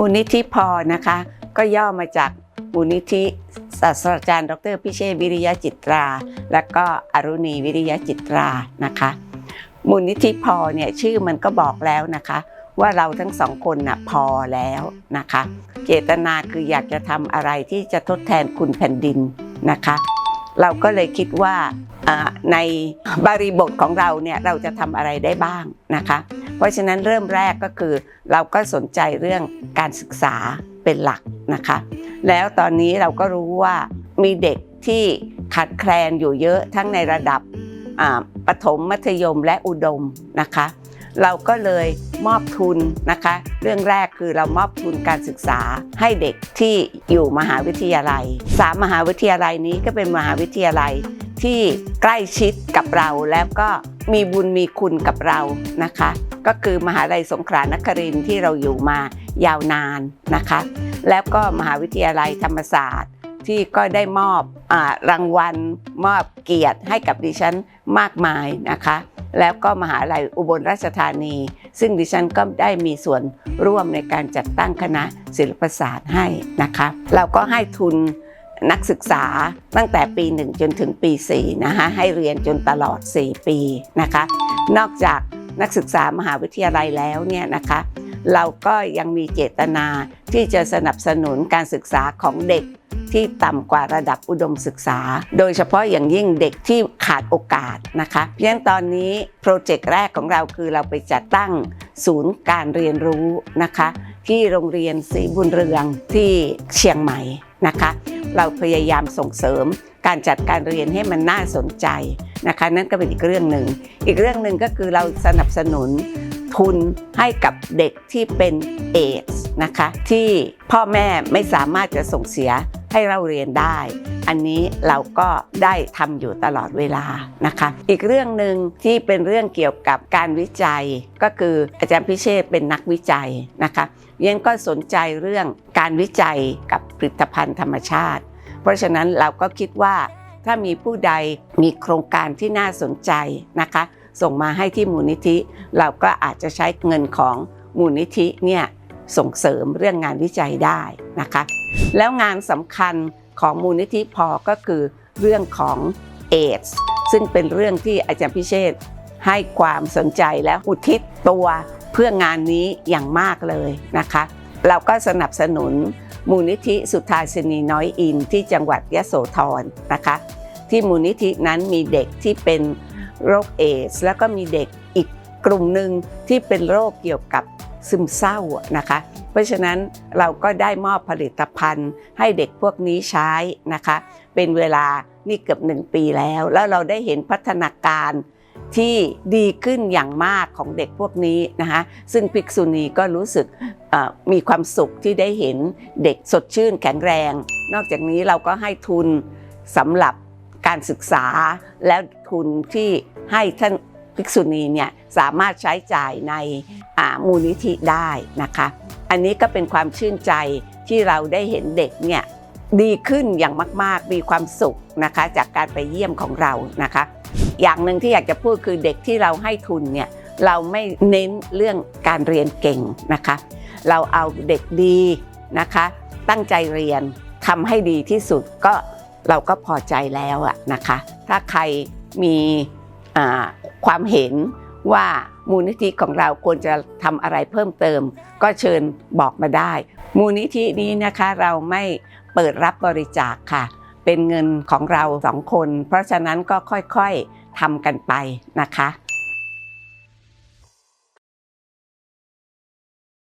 มูลนิธิพอนะคะ ก็ย่อมาจากมูลนิธิศาสตราจารย์ ดร พิเชษวิริยะจิตรา และก็อรุณีวิริยะจิตรานะคะ มูลนิธิพอเนี่ยชื่อมันก็บอกแล้วนะคะ ว่าเราทั้งสองคนน่ะพอแล้วนะคะ เจตนาคืออยากจะทำอะไรที่จะทดแทนคุณแผ่นดินนะคะ เราก็เลยคิดว่าในบริบทของเราเนี่ยเราจะทำอะไรได้บ้างนะคะ เพราะฉะนั้นเริ่มแรกก็คือ เราก็สนใจเรื่องการศึกษาเป็นหลักนะคะ แล้วตอนนี้เราก็รู้ว่ามีเด็กที่ขาดแคลนอยู่เยอะทั้งในระดับประถมมัธยมและอุดมนะคะ เราก็เลยมอบทุนนะคะ เรื่องแรกคือเรามอบทุนการศึกษาให้เด็กที่อยู่มหาวิทยาลัยสามมหาวิทยาลัยนี้ก็เป็นมหาวิทยาลัยที่ใกล้ชิดกับเราแล้วก็มีบุญมีคุณกับเรานะคะ ก็คือมหาลัยสงขลานครินที่เราอยู่มายาวนานนะคะ แล้วก็มหาวิทยาลัยธรรมศาสตร์ ที่ก็ได้มอบอรางวัลมอบเกียรติให้กับดิฉันมากมายนะคะ แล้วก็มหาลัยอุบลราชธานี ซึ่งดิฉันก็ได้มีส่วนร่วมในการจัดตั้งคณะศิลปศาสตร์ให้นะคะ เราก็ให้ทุนนักศึกษาตั้งแต่ปี 1 จนถึงปี 4 นะคะให้เรียนจนตลอด 4 ปีนะคะ นอกจากนักศึกษามหาวิทยาลัยแล้วเนี่ยนะคะ เราก็ยังมีเจตนาที่จะสนับสนุนการศึกษาของเด็ก ที่ต่ำกว่าระดับอุดมศึกษา โดยเฉพาะอย่างยิ่งเด็กที่ขาดโอกาสนะคะเพราะฉะนั้นตอนนี้โปรเจกต์แรกของเราคือเราไปจัดตั้งศูนย์การเรียนรู้นะคะ ที่โรงเรียนศรีบุญเรืองที่เชียงใหม่นะคะ เราพยายามส่งเสริมการจัดการเรียนให้มันน่าสนใจนะคะ นั่นก็เป็นอีกเรื่องหนึ่งอีกเรื่องหนึ่งก็คือเราสนับสนุนทุนให้กับเด็กที่เป็นเอดส์นะคะ ที่พ่อแม่ไม่สามารถจะส่งเสีย ให้เราเรียนได้ อันนี้เราก็ได้ทำอยู่ตลอดเวลานะคะ อีกเรื่องหนึ่งที่เป็นเรื่องเกี่ยวกับการวิจัย ก็คืออาจารย์พิเชษเป็นนักวิจัยนะคะยันก็สนใจเรื่องการวิจัยกับผลิตภัณฑ์ธรรมชาติ เพราะฉะนั้นเราก็คิดว่าถ้ามีผู้ใดมีโครงการที่น่าสนใจนะคะ ส่งมาให้ที่มูลนิธิ เราก็อาจจะใช้เงินของมูลนิธิเนี่ย ส่งเสริมเรื่องงานวิจัยได้นะคะ แล้วงานสำคัญของมูลนิธิพอก็คือเรื่องของเอดส์ซึ่งเป็นเรื่องที่อาจารย์พิเชษให้ความสนใจและอุทิศตัวเพื่องานนี้อย่างมากเลยนะคะ เราก็สนับสนุนมูลนิธิสุทธาสนีน้อยอินที่จังหวัดยะโสธรนะคะ ที่มูลนิธินั้นมีเด็กที่เป็นโรคเอดส์แล้วก็มีเด็กอีกกลุ่มหนึ่งที่เป็นโรคเกี่ยวกับ ซึมเศร้านะคะ เพราะฉะนั้นเราก็ได้มอบผลิตภัณฑ์ ให้เด็กพวกนี้ใช้นะคะ เป็นเวลานี่เกือบหนึ่งปีแล้ว แล้วเราได้เห็นพัฒนาการที่ดีขึ้นอย่างมากของเด็กพวกนี้นะคะซึ่งภิกษุณีก็รู้สึกมีความสุขที่ได้เห็นเด็กสดชื่นแข็งแรง นอกจากนี้เราก็ให้ทุนสำหรับการศึกษาแล้วทุนที่ให้ท่าน ภิกษุณีเนี่ยสามารถใช้จ่ายในมูลนิธิได้นะคะ อันนี้ก็เป็นความชื่นใจที่เราได้เห็นเด็กเนี่ยดีขึ้นอย่างมาก ๆ มีความสุขนะคะ จากการไปเยี่ยมของเรานะคะ อย่างหนึ่งที่อยากจะพูดคือเด็กที่เราให้ทุนเนี่ยเราไม่เน้นเรื่องการเรียนเก่งนะคะ เราเอาเด็กดีนะคะ ตั้งใจเรียนทำให้ดีที่สุดก็เราก็พอใจแล้วอะนะคะ ถ้าใครมีอ่า ความเห็นว่ามูลนิธิของเราควรจะทำอะไรเพิ่มเติม ก็เชิญบอกมาได้ มูลนิธินี้นะคะเราไม่เปิดรับบริจาคค่ะ เป็นเงินของเราสองคน เพราะฉะนั้นก็ค่อยๆทำกันไปนะคะ